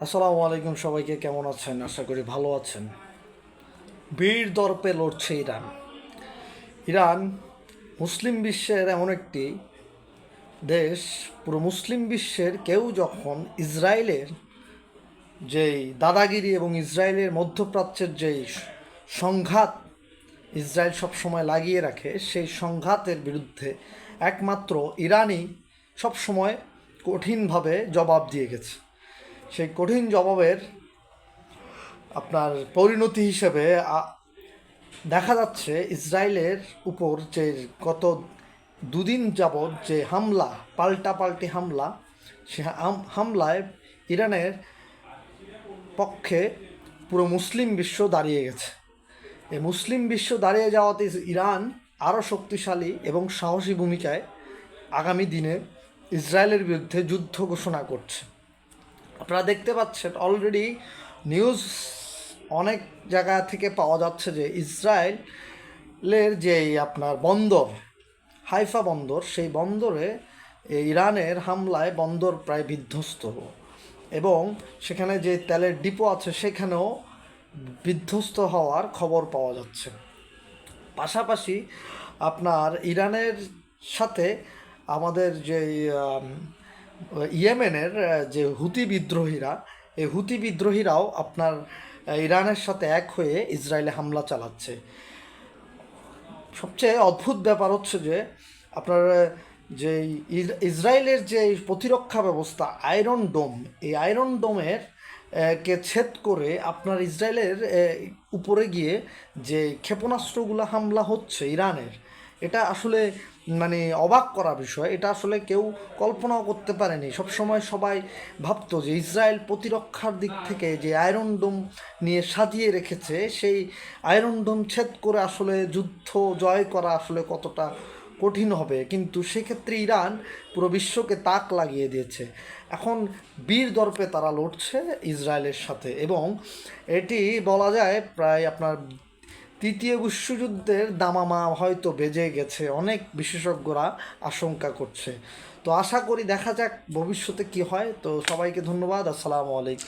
আসসালামু আলাইকুম সবাইকে, কেমন আছেন? আশা করি ভালো আছেন। বীর দর্পে লড়ছে ইরান। ইরান মুসলিম বিশ্বের এমন একটি দেশ, পুরো মুসলিম বিশ্বের কেউ যখন ইসরায়েলের যেই দাদাগিরি এবং ইসরায়েলের মধ্যপ্রাচ্যের যেই সংঘাত ইসরায়েল সবসময় লাগিয়ে রাখে, সেই সংঘাতের বিরুদ্ধে একমাত্র ইরানই সবসময় কঠিনভাবে জবাব দিয়ে গেছে। সেই কঠিন জবাবের আপনার পরিণতি হিসেবে দেখা যাচ্ছে ইসরায়েলের উপর যে গত দুদিন যাবৎ যে হামলা পাল্টা পাল্টি হামলা, সে হামলায় ইরানের পক্ষে পুরো মুসলিম বিশ্ব দাঁড়িয়ে গেছে। এই মুসলিম বিশ্ব দাঁড়িয়ে যাওয়াতে ইরান আরও শক্তিশালী এবং সাহসী ভূমিকায় আগামী দিনে ইসরায়েলের বিরুদ্ধে যুদ্ধ ঘোষণা করছে। আপনারা দেখতে পাচ্ছেন অলরেডি নিউজ অনেক জায়গা থেকে পাওয়া যাচ্ছে যে ইসরায়েলের যে আপনার বন্দর, হাইফা বন্দর, সেই বন্দরে ইরানের হামলায় বন্দর প্রায় বিধ্বস্ত। এবং সেখানে যে তেলের ডিপো আছে, সেখানেও বিধ্বস্ত হওয়ার খবর পাওয়া যাচ্ছে। পাশাপাশি আপনার ইরানের সাথে আমাদের যে ইয়েমেনের যে হুতি বিদ্রোহীরা, এই হুতি বিদ্রোহীরাও আপনার ইরানের সাথে এক হয়ে ইসরায়েলে হামলা চালাচ্ছে। সবচেয়ে অদ্ভুত ব্যাপার হচ্ছে যে, আপনার যে ইসরায়েলের যে প্রতিরক্ষা ব্যবস্থা, আয়রন ডোম, এই আয়রন ডোমের কে ছেদ করে আপনার ইসরায়েলের উপরে গিয়ে যে ক্ষেপণাস্ত্রগুলো হামলা হচ্ছে ইরানের এটা আসলে মানে অবাক করা বিষয়। এটা আসলে কেউ কল্পনাও করতে পারেনি। সবসময় সবাই ভাবতো যে ইসরায়েল প্রতিরক্ষার দিক থেকে যে আয়রন ডোম নিয়ে সাজিয়ে রেখেছে, সেই আয়রন ডোম ছেদ করে আসলে যুদ্ধ জয় করা আসলে কতটা কঠিন হবে। কিন্তু সেক্ষেত্রে ইরান পুরো বিশ্বকে তাক লাগিয়ে দিয়েছে। এখন বীর দর্পে তারা লড়ছে ইসরায়েলের সাথে এবং এটি বলা যায় প্রায় আপনার তৃতীয় বিশ্বযুদ্ধের দামামা হয়তো বেজে গেছে, অনেক বিশেষজ্ঞরা আশঙ্কা করছে। তো আশা করি দেখা যাক ভবিষ্যতে কি হয়। তো সবাইকে ধন্যবাদ, আসসালামু আলাইকুম।